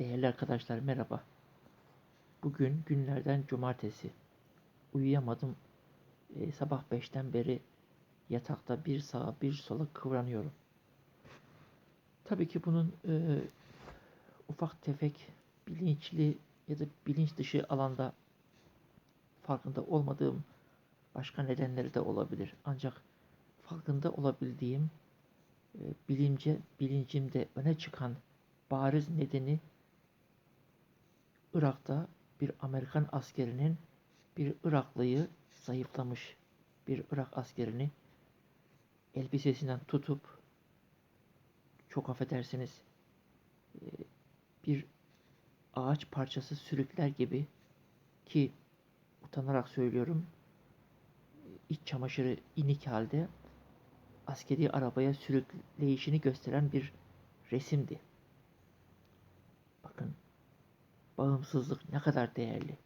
Değerli arkadaşlar merhaba. Bugün günlerden cumartesi. Uyuyamadım. Ee, sabah 5'ten beri yatakta bir sağa bir sola kıvranıyorum. Tabii ki bunun e, ufak tefek bilinçli ya da bilinç dışı alanda farkında olmadığım başka nedenleri de olabilir. Ancak farkında olabildiğim e, bilimce bilincimde öne çıkan bariz nedeni Irak'ta bir Amerikan askerinin bir Iraklıyı zayıflamış bir Irak askerini elbisesinden tutup çok affedersiniz e, bir ağaç parçası sürükler gibi ki utanarak söylüyorum iç çamaşırı inik halde askeri arabaya sürükleyişini gösteren bir resimdi. Bakın bağımsızlık ne kadar değerli.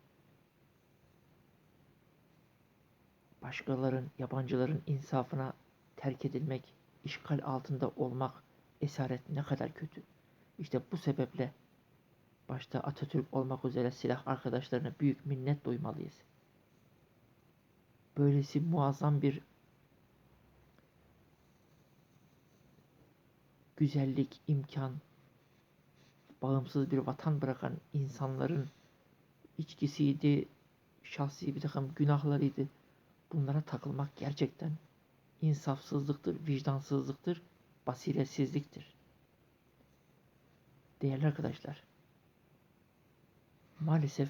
Başkaların, yabancıların insafına terk edilmek, işgal altında olmak, esaret ne kadar kötü. İşte bu sebeple başta Atatürk olmak üzere silah arkadaşlarına büyük minnet duymalıyız. Böylesi muazzam bir güzellik, imkan, bağımsız bir vatan bırakan insanların içkisiydi, şahsi bir takım günahlarıydı. Bunlara takılmak gerçekten insafsızlıktır, vicdansızlıktır, basiretsizliktir. Değerli arkadaşlar, maalesef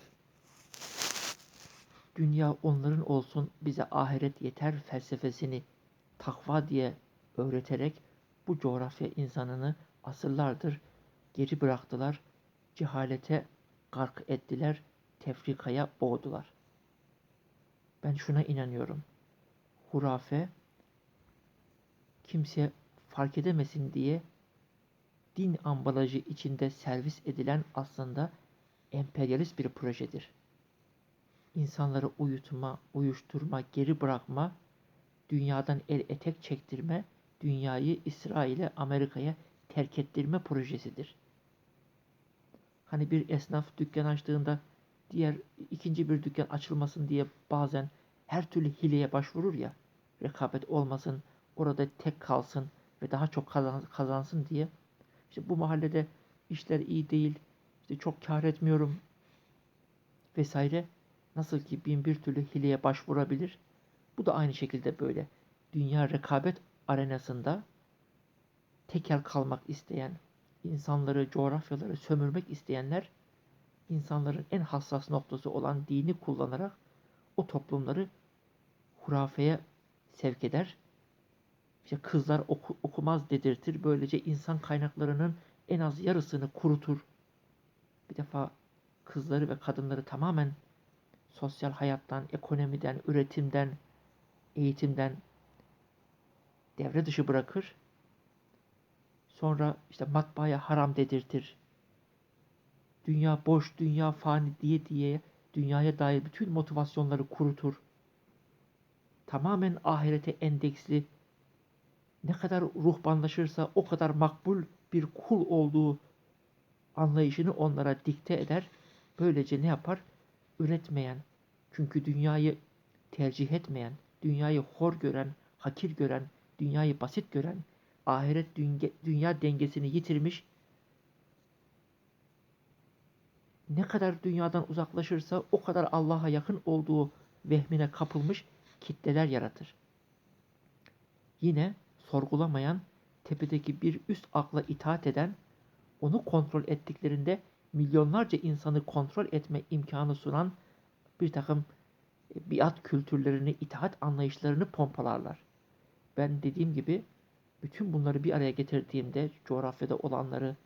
dünya onların olsun bize ahiret yeter felsefesini takva diye öğreterek bu coğrafya insanını asırlardır geri bıraktılar, cehalete gark ettiler, tefrikaya boğdular. Ben şuna inanıyorum. Hurafe kimse fark edemesin diye din ambalajı içinde servis edilen aslında emperyalist bir projedir. İnsanları uyutma, uyuşturma, geri bırakma, dünyadan el etek çektirme, dünyayı İsrail'e, Amerika'ya terk ettirme projesidir. Hani bir esnaf dükkan açtığında diğer ikinci bir dükkan açılmasın diye bazen her türlü hileye başvurur ya. Rekabet olmasın, orada tek kalsın ve daha çok kazansın diye. İşte bu mahallede işler iyi değil, işte çok kar etmiyorum vesaire. Nasıl ki bin bir türlü hileye başvurabilir. Bu da aynı şekilde böyle. Dünya rekabet arenasında tekel kalmak isteyen, insanları, coğrafyaları sömürmek isteyenler insanların en hassas noktası olan dini kullanarak o toplumları hurafeye sevk eder. İşte kızlar oku, okumaz dedirtir. Böylece insan kaynaklarının en az yarısını kurutur. Bir defa kızları ve kadınları tamamen sosyal hayattan, ekonomiden, üretimden, eğitimden devre dışı bırakır Sonra işte matbaaya haram dedirtir. Dünya boş, dünya fani diye diye dünyaya dair bütün motivasyonları kurutur. Tamamen ahirete endeksli ne kadar ruhbanlaşırsa o kadar makbul bir kul olduğu anlayışını onlara dikte eder. Böylece ne yapar? Üretmeyen, çünkü dünyayı tercih etmeyen, dünyayı hor gören, hakir gören, dünyayı basit gören, ahiret dünya dengesini yitirmiş ne kadar dünyadan uzaklaşırsa o kadar Allah'a yakın olduğu vehmine kapılmış kitleler yaratır. Yine sorgulamayan, tepedeki bir üst akla itaat eden, onu kontrol ettiklerinde milyonlarca insanı kontrol etme imkanı sunan bir takım e, biat kültürlerini, itaat anlayışlarını pompalarlar. Ben dediğim gibi bütün bunları bir araya getirdiğimde coğrafyada olanları,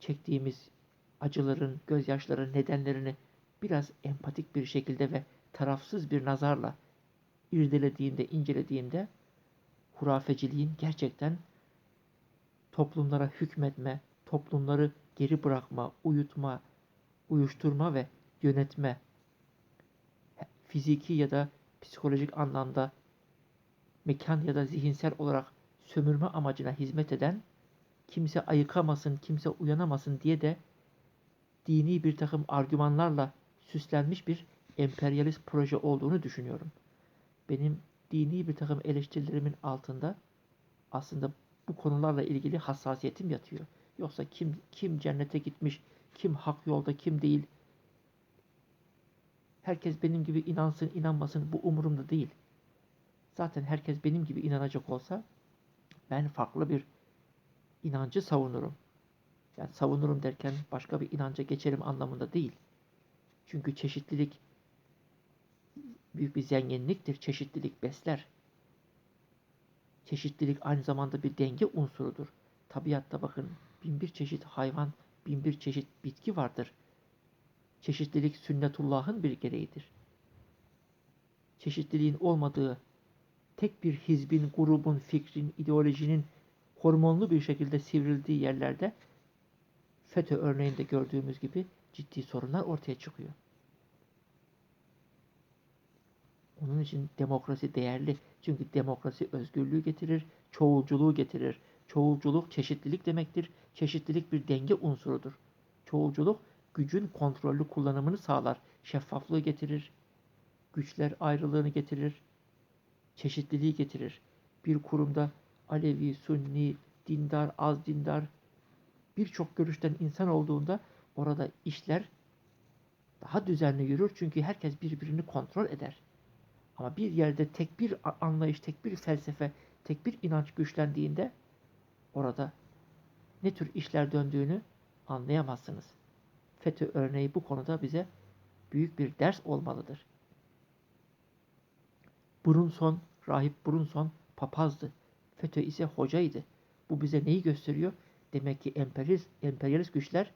çektiğimiz acıların, gözyaşların nedenlerini biraz empatik bir şekilde ve tarafsız bir nazarla irdelediğimde, incelediğimde hurafeciliğin gerçekten toplumlara hükmetme, toplumları geri bırakma, uyutma, uyuşturma ve yönetme fiziki ya da psikolojik anlamda mekan ya da zihinsel olarak sömürme amacına hizmet eden, kimse ayıkamasın, kimse uyanamasın diye de dini bir takım argümanlarla süslenmiş bir emperyalist proje olduğunu düşünüyorum. Benim dini bir takım eleştirilerimin altında aslında bu konularla ilgili hassasiyetim yatıyor. Yoksa kim kim cennete gitmiş, kim hak yolda, kim değil. Herkes benim gibi inansın, inanmasın bu umurumda değil. Zaten herkes benim gibi inanacak olsa ben farklı bir inancı savunurum. Yani savunurum derken başka bir inanca geçerim anlamında değil. Çünkü çeşitlilik büyük bir zenginliktir. Çeşitlilik besler. Çeşitlilik aynı zamanda bir denge unsurudur. Tabiatta bakın bin bir çeşit hayvan, bin bir çeşit bitki vardır. Çeşitlilik sünnetullahın bir gereğidir. Çeşitliliğin olmadığı tek bir hizbin, grubun, fikrin, ideolojinin hormonlu bir şekilde sivrildiği yerlerde FETÖ örneğinde gördüğümüz gibi ciddi sorunlar ortaya çıkıyor. Onun için demokrasi değerli. Çünkü demokrasi özgürlüğü getirir, çoğulculuğu getirir. Çoğulculuk çeşitlilik demektir. Çeşitlilik bir denge unsurudur. Çoğulculuk gücün kontrollü kullanımını sağlar. Şeffaflığı getirir. Güçler ayrılığını getirir. Çeşitliliği getirir. Bir kurumda Alevi, Sunni, dindar, az dindar birçok görüşten insan olduğunda orada işler daha düzenli yürür. Çünkü herkes birbirini kontrol eder. Ama bir yerde tek bir anlayış, tek bir felsefe, tek bir inanç güçlendiğinde orada ne tür işler döndüğünü anlayamazsınız. FETÖ örneği bu konuda bize büyük bir ders olmalıdır. Brunson, rahip Brunson papazdı. FETÖ ise hocaydı. Bu bize neyi gösteriyor? Demek ki emperyalist, emperyalist güçler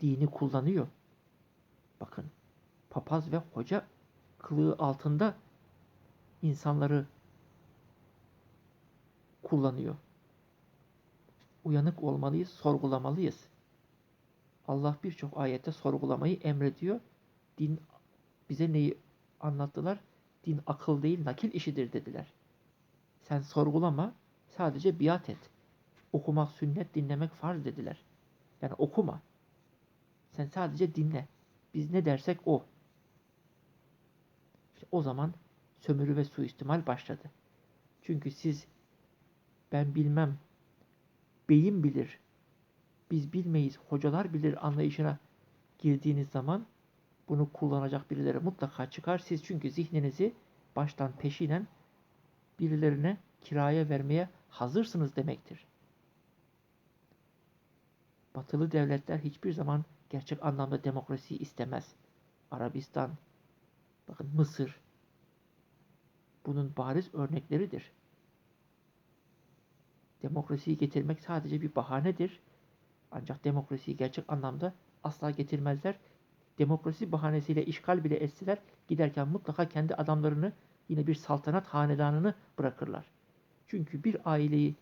dini kullanıyor. Bakın papaz ve hoca kılığı altında insanları kullanıyor. Uyanık olmalıyız, sorgulamalıyız. Allah birçok ayette sorgulamayı emrediyor. Din bize neyi anlattılar? Din akıl değil nakil işidir dediler. Sen sorgulama, sadece biat et. Okumak sünnet, dinlemek farz dediler. Yani okuma. Sen sadece dinle. Biz ne dersek o. İşte o zaman sömürü ve suistimal başladı. Çünkü siz ben bilmem, beyin bilir, biz bilmeyiz, hocalar bilir anlayışına girdiğiniz zaman bunu kullanacak birileri mutlaka çıkar. Siz çünkü zihninizi baştan peşinen birilerine kiraya vermeye hazırsınız demektir. Batılı devletler hiçbir zaman gerçek anlamda demokrasiyi istemez. Arabistan, bakın Mısır, bunun bariz örnekleridir. Demokrasiyi getirmek sadece bir bahanedir. Ancak demokrasiyi gerçek anlamda asla getirmezler. Demokrasi bahanesiyle işgal bile etseler giderken mutlaka kendi adamlarını yine bir saltanat hanedanını bırakırlar. Çünkü bir aileyi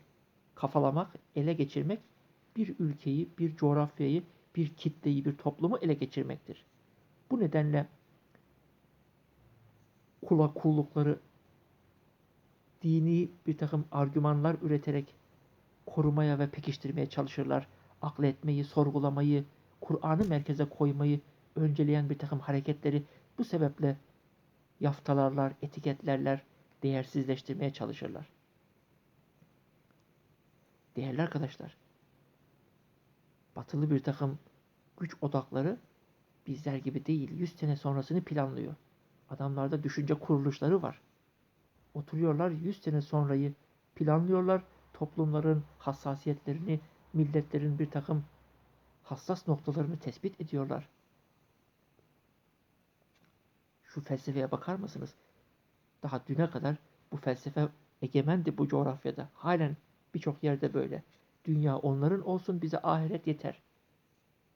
kafalamak, ele geçirmek bir ülkeyi, bir coğrafyayı, bir kitleyi, bir toplumu ele geçirmektir. Bu nedenle kula kullukları dini bir takım argümanlar üreterek korumaya ve pekiştirmeye çalışırlar. Akletmeyi, sorgulamayı, Kur'an'ı merkeze koymayı önceleyen bir takım hareketleri bu sebeple yaftalarlar, etiketlerler, değersizleştirmeye çalışırlar. Değerli arkadaşlar, batılı bir takım güç odakları bizler gibi değil, 100 sene sonrasını planlıyor. Adamlarda düşünce kuruluşları var. Oturuyorlar 100 sene sonrayı planlıyorlar. Toplumların hassasiyetlerini, milletlerin bir takım hassas noktalarını tespit ediyorlar. Şu felsefeye bakar mısınız? Daha düne kadar bu felsefe egemendi bu coğrafyada. Halen birçok yerde böyle. Dünya onların olsun bize ahiret yeter.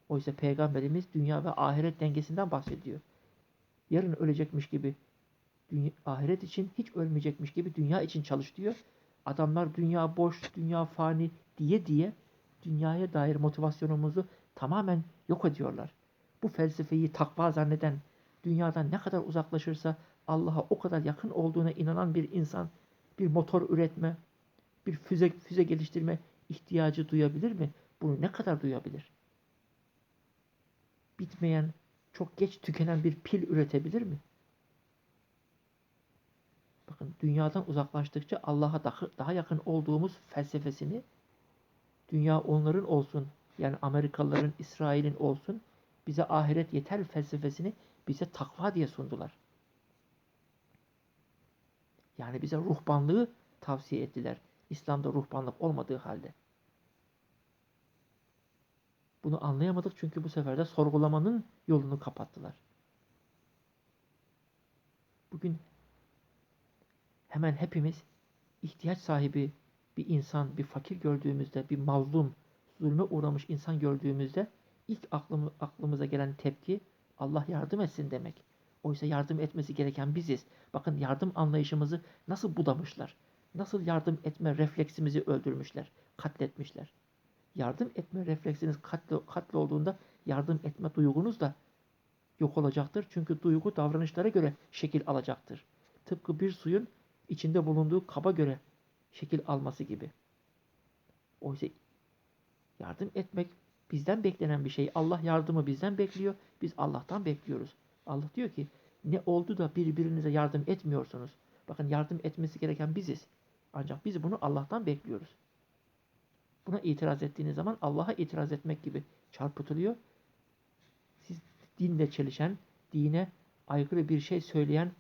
Oysa peygamberimiz dünya ve ahiret dengesinden bahsediyor. Yarın ölecekmiş gibi dünya, ahiret için hiç ölmeyecekmiş gibi dünya için çalış diyor. Adamlar dünya boş, dünya fani diye diye dünyaya dair motivasyonumuzu tamamen yok ediyorlar. Bu felsefeyi takva zanneden, dünyadan ne kadar uzaklaşırsa Allah'a o kadar yakın olduğuna inanan bir insan bir motor üretme, bir füze, füze geliştirme ihtiyacı duyabilir mi? Bunu ne kadar duyabilir? bitmeyen, çok geç tükenen bir pil üretebilir mi? Bakın dünyadan uzaklaştıkça Allah'a daha, daha yakın olduğumuz felsefesini dünya onların olsun yani Amerikalıların, İsrail'in olsun bize ahiret yeter felsefesini bize takva diye sundular. Yani bize ruhbanlığı tavsiye ettiler. İslam'da ruhbanlık olmadığı halde. Bunu anlayamadık çünkü bu sefer de sorgulamanın yolunu kapattılar. Bugün hemen hepimiz ihtiyaç sahibi bir insan, bir fakir gördüğümüzde, bir mazlum, zulme uğramış insan gördüğümüzde ilk aklımı, aklımıza gelen tepki Allah yardım etsin demek. Oysa yardım etmesi gereken biziz. Bakın yardım anlayışımızı nasıl budamışlar. Nasıl yardım etme refleksimizi öldürmüşler, katletmişler. Yardım etme refleksiniz katli, katli olduğunda yardım etme duygunuz da yok olacaktır. Çünkü duygu davranışlara göre şekil alacaktır. Tıpkı bir suyun içinde bulunduğu kaba göre şekil alması gibi. Oysa yardım etmek bizden beklenen bir şey. Allah yardımı bizden bekliyor. Biz Allah'tan bekliyoruz. Allah diyor ki ne oldu da birbirinize yardım etmiyorsunuz? Bakın yardım etmesi gereken biziz. Ancak biz bunu Allah'tan bekliyoruz. Buna itiraz ettiğiniz zaman Allah'a itiraz etmek gibi çarpıtılıyor. Siz dinle çelişen, dine aykırı bir şey söyleyen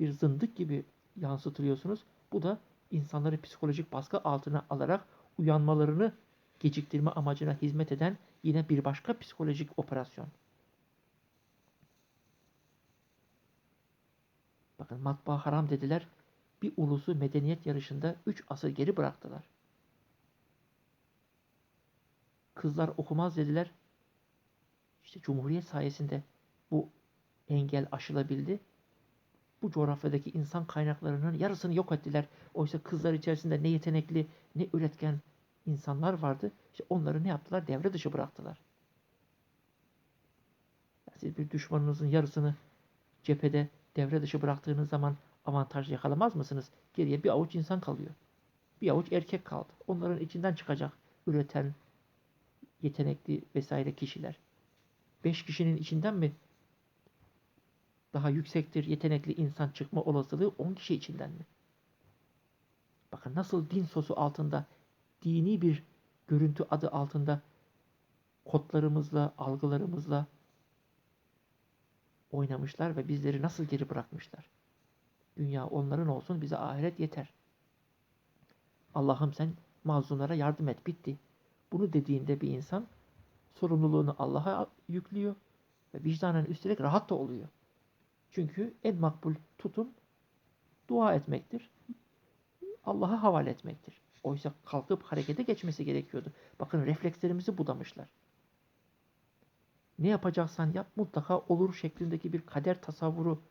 bir zındık gibi yansıtılıyorsunuz. Bu da insanları psikolojik baskı altına alarak uyanmalarını geciktirme amacına hizmet eden yine bir başka psikolojik operasyon. Bakın matbaa haram dediler. Bir ulusu medeniyet yarışında 3 asır geri bıraktılar. Kızlar okumaz dediler. İşte Cumhuriyet sayesinde bu engel aşılabildi. Bu coğrafyadaki insan kaynaklarının yarısını yok ettiler. Oysa kızlar içerisinde ne yetenekli ne üretken insanlar vardı. İşte onları ne yaptılar? Devre dışı bıraktılar. Siz bir düşmanınızın yarısını cephede devre dışı bıraktığınız zaman avantaj yakalamaz mısınız? Geriye bir avuç insan kalıyor. Bir avuç erkek kaldı. Onların içinden çıkacak üreten, yetenekli vesaire kişiler. Beş kişinin içinden mi daha yüksektir yetenekli insan çıkma olasılığı on kişi içinden mi? Bakın nasıl din sosu altında, dini bir görüntü adı altında kodlarımızla, algılarımızla oynamışlar ve bizleri nasıl geri bırakmışlar. Dünya onların olsun, bize ahiret yeter. Allah'ım sen mazlumlara yardım et, bitti. Bunu dediğinde bir insan sorumluluğunu Allah'a yüklüyor ve vicdanen üstelik rahat da oluyor. Çünkü en makbul tutum dua etmektir. Allah'a havale etmektir. Oysa kalkıp harekete geçmesi gerekiyordu. Bakın reflekslerimizi budamışlar. Ne yapacaksan yap mutlaka olur şeklindeki bir kader tasavvuru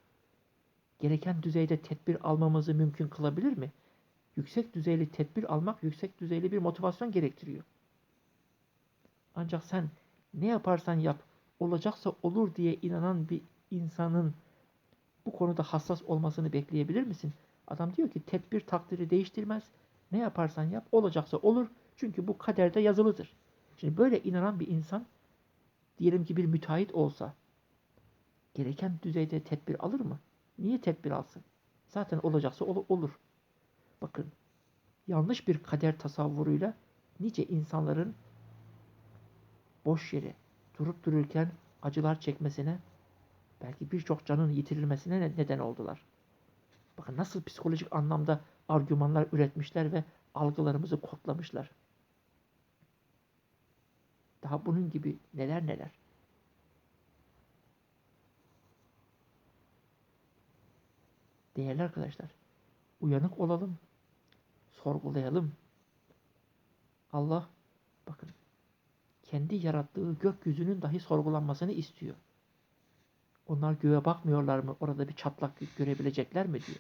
gereken düzeyde tedbir almamızı mümkün kılabilir mi? Yüksek düzeyli tedbir almak yüksek düzeyli bir motivasyon gerektiriyor. Ancak sen ne yaparsan yap olacaksa olur diye inanan bir insanın bu konuda hassas olmasını bekleyebilir misin? Adam diyor ki tedbir takdiri değiştirmez. Ne yaparsan yap olacaksa olur. Çünkü bu kaderde yazılıdır. Şimdi böyle inanan bir insan diyelim ki bir müteahhit olsa gereken düzeyde tedbir alır mı? Niye tedbir alsın? Zaten olacaksa ol olur. Bakın yanlış bir kader tasavvuruyla nice insanların boş yere durup dururken acılar çekmesine belki birçok canın yitirilmesine neden oldular. Bakın nasıl psikolojik anlamda argümanlar üretmişler ve algılarımızı kodlamışlar. Daha bunun gibi neler neler. Değerli arkadaşlar, uyanık olalım, sorgulayalım. Allah, bakın, kendi yarattığı gökyüzünün dahi sorgulanmasını istiyor. Onlar göğe bakmıyorlar mı? Orada bir çatlak görebilecekler mi diyor.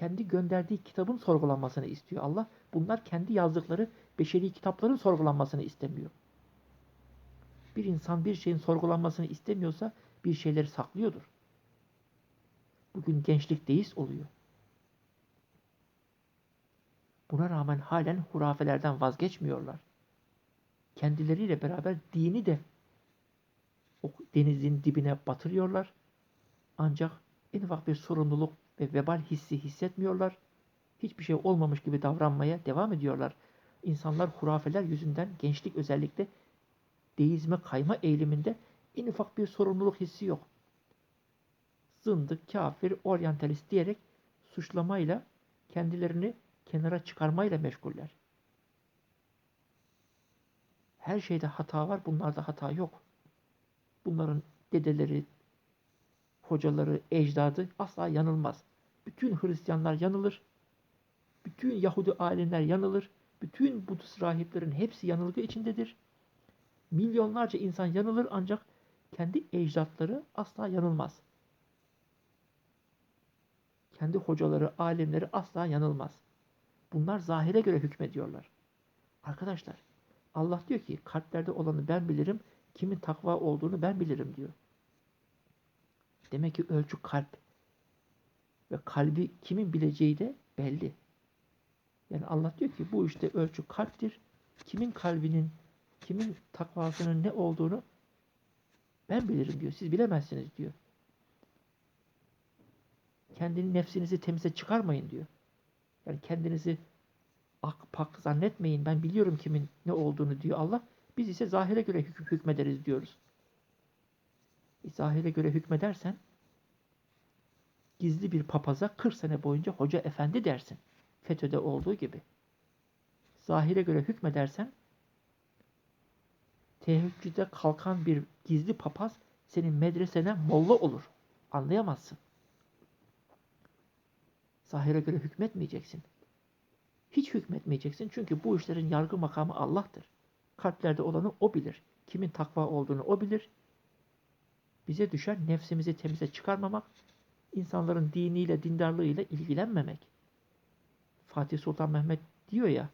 Kendi gönderdiği kitabın sorgulanmasını istiyor Allah. Bunlar kendi yazdıkları beşeri kitapların sorgulanmasını istemiyor. Bir insan bir şeyin sorgulanmasını istemiyorsa bir şeyleri saklıyordur. Bugün gençlik deist oluyor. Buna rağmen halen hurafelerden vazgeçmiyorlar. Kendileriyle beraber dini de o denizin dibine batırıyorlar. Ancak en ufak bir sorumluluk ve vebal hissi hissetmiyorlar. Hiçbir şey olmamış gibi davranmaya devam ediyorlar. İnsanlar hurafeler yüzünden gençlik özellikle deizme kayma eğiliminde en ufak bir sorumluluk hissi yok. Zındık, kafir, oryantalist diyerek suçlamayla kendilerini kenara çıkarmayla meşguller. Her şeyde hata var, bunlarda hata yok. Bunların dedeleri, hocaları, ecdadı asla yanılmaz. Bütün Hristiyanlar yanılır. Bütün Yahudi alimler yanılır. Bütün Budist rahiplerin hepsi yanılgı içindedir. Milyonlarca insan yanılır ancak kendi ecdatları asla yanılmaz. Kendi hocaları, alimleri asla yanılmaz. Bunlar zahire göre hükmediyorlar. Arkadaşlar, Allah diyor ki kalplerde olanı ben bilirim, kimin takva olduğunu ben bilirim diyor. Demek ki ölçü kalp. Ve kalbi kimin bileceği de belli. Yani Allah diyor ki bu işte ölçü kalptir. Kimin kalbinin, kimin takvasının ne olduğunu ben bilirim diyor. Siz bilemezsiniz diyor. Kendini nefsinizi temize çıkarmayın diyor. Yani kendinizi ak pak zannetmeyin. Ben biliyorum kimin ne olduğunu diyor Allah. Biz ise zahire göre hükmederiz diyoruz. E, zahire göre hükmedersen gizli bir papaza 40 sene boyunca hoca efendi dersin. FETÖ'de olduğu gibi. Zahire göre hükmedersen teheccüde kalkan bir gizli papaz senin medresene molla olur. Anlayamazsın. Zahire göre hükmetmeyeceksin. Hiç hükmetmeyeceksin çünkü bu işlerin yargı makamı Allah'tır. Kalplerde olanı O bilir. Kimin takva olduğunu O bilir. Bize düşen nefsimizi temize çıkarmamak, insanların diniyle, dindarlığıyla ilgilenmemek. Fatih Sultan Mehmet diyor ya,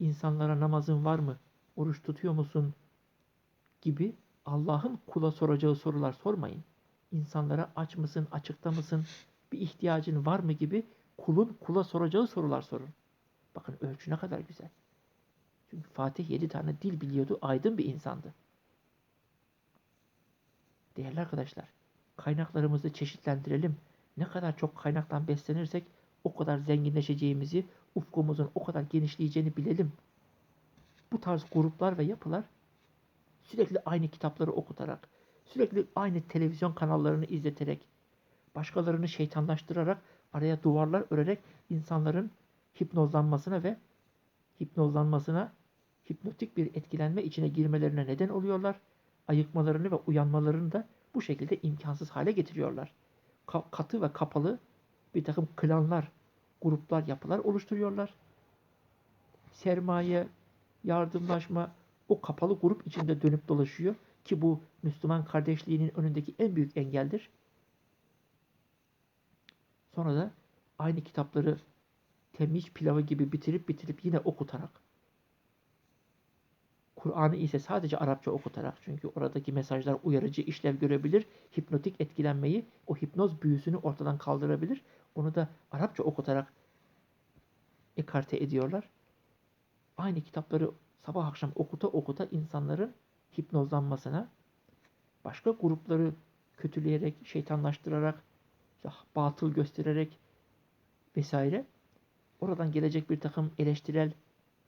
insanlara namazın var mı, oruç tutuyor musun gibi Allah'ın kula soracağı sorular sormayın. İnsanlara aç mısın, açıkta mısın, bir ihtiyacın var mı gibi kulun kula soracağı sorular sorun. Bakın ölçü ne kadar güzel. Çünkü Fatih yedi tane dil biliyordu, aydın bir insandı. Değerli arkadaşlar, kaynaklarımızı çeşitlendirelim. Ne kadar çok kaynaktan beslenirsek o kadar zenginleşeceğimizi, ufkumuzun o kadar genişleyeceğini bilelim. Bu tarz gruplar ve yapılar sürekli aynı kitapları okutarak, sürekli aynı televizyon kanallarını izleterek, başkalarını şeytanlaştırarak, araya duvarlar örerek insanların hipnozlanmasına ve hipnozlanmasına, hipnotik bir etkilenme içine girmelerine neden oluyorlar. Ayıkmalarını ve uyanmalarını da bu şekilde imkansız hale getiriyorlar. Ka- katı ve kapalı bir takım klanlar, gruplar, yapılar oluşturuyorlar. Sermaye, yardımlaşma o kapalı grup içinde dönüp dolaşıyor ki bu Müslüman kardeşliğinin önündeki en büyük engeldir. Sonra da aynı kitapları temyiz pilavı gibi bitirip bitirip yine okutarak Kur'an'ı ise sadece Arapça okutarak çünkü oradaki mesajlar uyarıcı işlev görebilir, hipnotik etkilenmeyi, o hipnoz büyüsünü ortadan kaldırabilir. Onu da Arapça okutarak ekarte ediyorlar. Aynı kitapları sabah akşam okuta okuta insanların hipnozlanmasına, başka grupları kötüleyerek, şeytanlaştırarak, batıl göstererek vesaire oradan gelecek bir takım eleştirel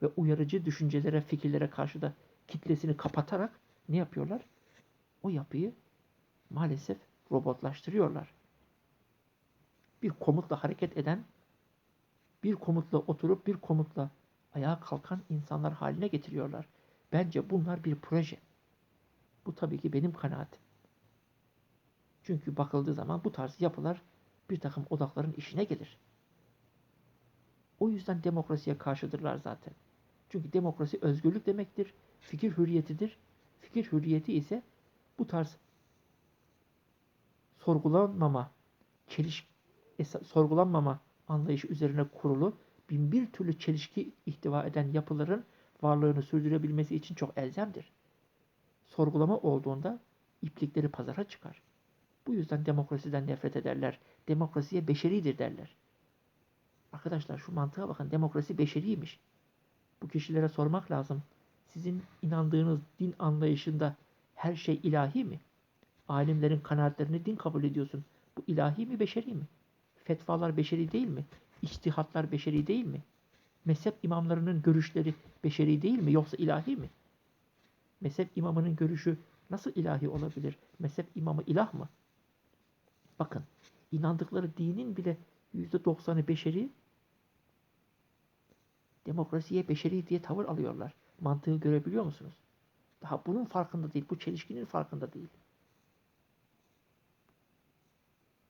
ve uyarıcı düşüncelere, fikirlere karşı da kitlesini kapatarak ne yapıyorlar? O yapıyı maalesef robotlaştırıyorlar. Bir komutla hareket eden, bir komutla oturup bir komutla ayağa kalkan insanlar haline getiriyorlar. Bence bunlar bir proje. Bu tabii ki benim kanaatim. Çünkü bakıldığı zaman bu tarz yapılar bir takım odakların işine gelir. O yüzden demokrasiye karşıdırlar zaten. Çünkü demokrasi özgürlük demektir, fikir hürriyetidir. Fikir hürriyeti ise bu tarz sorgulanmama, çeliş, sorgulanmama anlayışı üzerine kurulu bin bir türlü çelişki ihtiva eden yapıların varlığını sürdürebilmesi için çok elzemdir. Sorgulama olduğunda iplikleri pazara çıkar. Bu yüzden demokrasiden nefret ederler. Demokrasiye beşeridir derler. Arkadaşlar şu mantığa bakın. Demokrasi beşeriymiş. Bu kişilere sormak lazım. Sizin inandığınız din anlayışında Her şey ilahi mi? Alimlerin kanaatlerini din kabul ediyorsun. Bu ilahi mi, beşeri mi? Fetvalar beşeri değil mi? İçtihatlar beşeri değil mi? Mezhep imamlarının görüşleri beşeri değil mi? Yoksa ilahi mi? Mezhep imamının görüşü nasıl ilahi olabilir? Mezhep imamı ilah mı? Bakın, inandıkları dinin bile yüzde doksanı beşeri, demokrasiye beşeri diye tavır alıyorlar. Mantığı görebiliyor musunuz? Daha bunun farkında değil, bu çelişkinin farkında değil.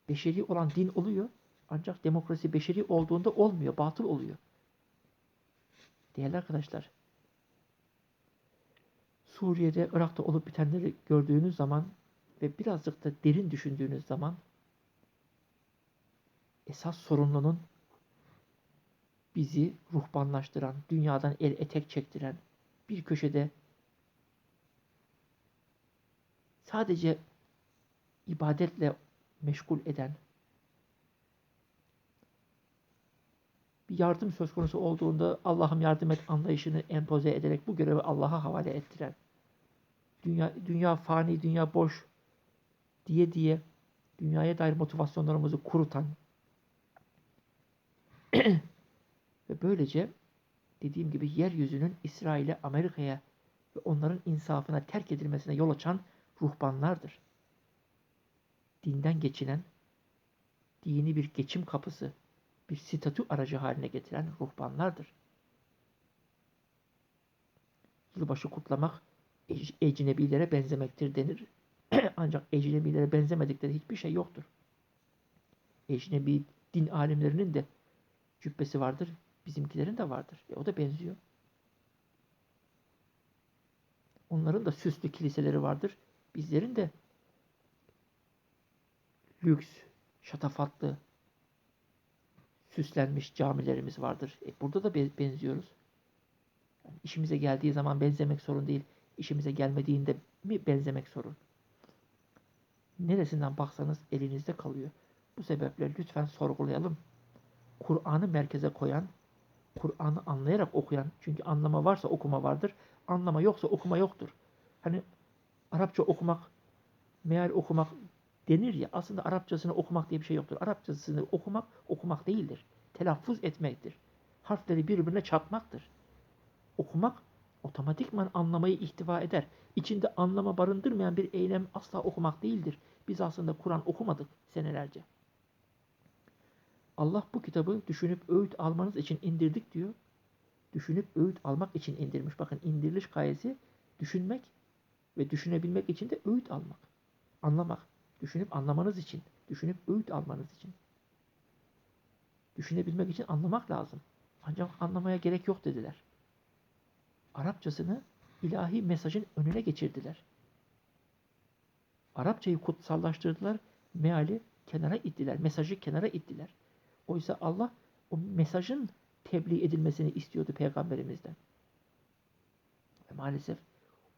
Beşeri olan din oluyor, ancak demokrasi beşeri olduğunda olmuyor, batıl oluyor. Değerli arkadaşlar, Suriye'de, Irak'ta olup bitenleri gördüğünüz zaman ve birazcık da derin düşündüğünüz zaman esas sorumlunun bizi ruhbanlaştıran, dünyadan el etek çektiren, bir köşede sadece ibadetle meşgul eden, bir yardım söz konusu olduğunda Allah'ım yardım et anlayışını empoze ederek bu görevi Allah'a havale ettiren, dünya, dünya fani, dünya boş diye diye dünyaya dair motivasyonlarımızı kurutan ve böylece dediğim gibi yeryüzünün İsrail'e, Amerika'ya ve onların insafına terk edilmesine yol açan ruhbanlardır. Dinden geçinen, dini bir geçim kapısı, bir statü aracı haline getiren ruhbanlardır. Yılbaşı kutlamak ec- ecnebilere benzemektir denir. Ancak ecnebilere benzemedikleri hiçbir şey yoktur. Ecnebi din alimlerinin de cübbesi vardır, bizimkilerin de vardır. E o da benziyor. Onların da süslü kiliseleri vardır. Bizlerin de lüks, şatafatlı, süslenmiş camilerimiz vardır. E burada da be- benziyoruz. Yani işimize geldiği zaman benzemek sorun değil. İşimize gelmediğinde mi benzemek sorun? Neresinden baksanız elinizde kalıyor. Bu sebeple lütfen sorgulayalım. Kur'an'ı merkeze koyan, Kur'an'ı anlayarak okuyan, çünkü anlama varsa okuma vardır, anlama yoksa okuma yoktur. Hani Arapça okumak, meal okumak denir ya, aslında Arapçasını okumak diye bir şey yoktur. Arapçasını okumak, okumak değildir. Telaffuz etmektir. Harfleri birbirine çarpmaktır. Okumak, otomatikman anlamayı ihtiva eder. İçinde anlama barındırmayan bir eylem asla okumak değildir. Biz aslında Kur'an okumadık senelerce. Allah bu kitabı düşünüp öğüt almanız için indirdik diyor. Düşünüp öğüt almak için indirmiş. Bakın indiriliş gayesi düşünmek ve düşünebilmek için de öğüt almak. Anlamak. Düşünüp anlamanız için. Düşünüp öğüt almanız için. Düşünebilmek için anlamak lazım. Ancak anlamaya gerek yok dediler. Arapçasını ilahi mesajın önüne geçirdiler. Arapçayı kutsallaştırdılar. Meali kenara ittiler. Mesajı kenara ittiler. Oysa Allah o mesajın tebliğ edilmesini istiyordu peygamberimizden. Ve maalesef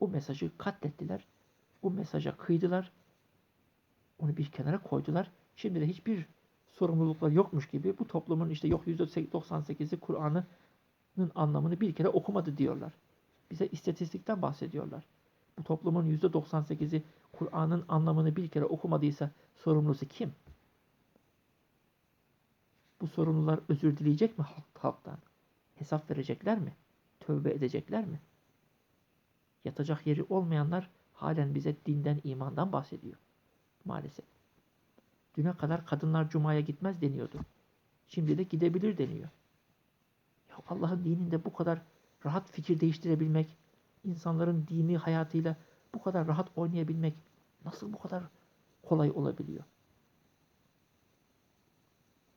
o mesajı katlettiler. O mesaja kıydılar. Onu bir kenara koydular. Şimdi de hiçbir sorumlulukları yokmuş gibi bu toplumun işte yok %98'i Kur'an'ın anlamını bir kere okumadı diyorlar. Bize istatistikten bahsediyorlar. Bu toplumun %98'i Kur'an'ın anlamını bir kere okumadıysa sorumlusu kim? Bu sorumlular özür dileyecek mi halk- halktan? Hesap verecekler mi? Tövbe edecekler mi? Yatacak yeri olmayanlar halen bize dinden, imandan bahsediyor. Maalesef. Düne kadar kadınlar cumaya gitmez deniyordu. Şimdi de gidebilir deniyor. Ya Allah'ın dininde bu kadar rahat fikir değiştirebilmek, insanların dini hayatıyla bu kadar rahat oynayabilmek nasıl bu kadar kolay olabiliyor?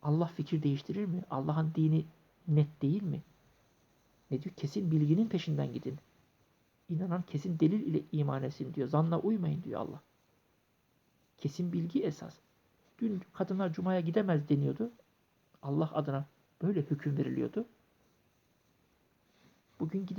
Allah fikir değiştirir mi? Allah'ın dini net değil mi? Ne diyor? Kesin bilginin peşinden gidin. İnanan kesin delil ile iman etsin diyor. Zanla uymayın diyor Allah. Kesin bilgi esas. Dün kadınlar cumaya gidemez deniyordu. Allah adına böyle hüküm veriliyordu. Bugün gidebilir.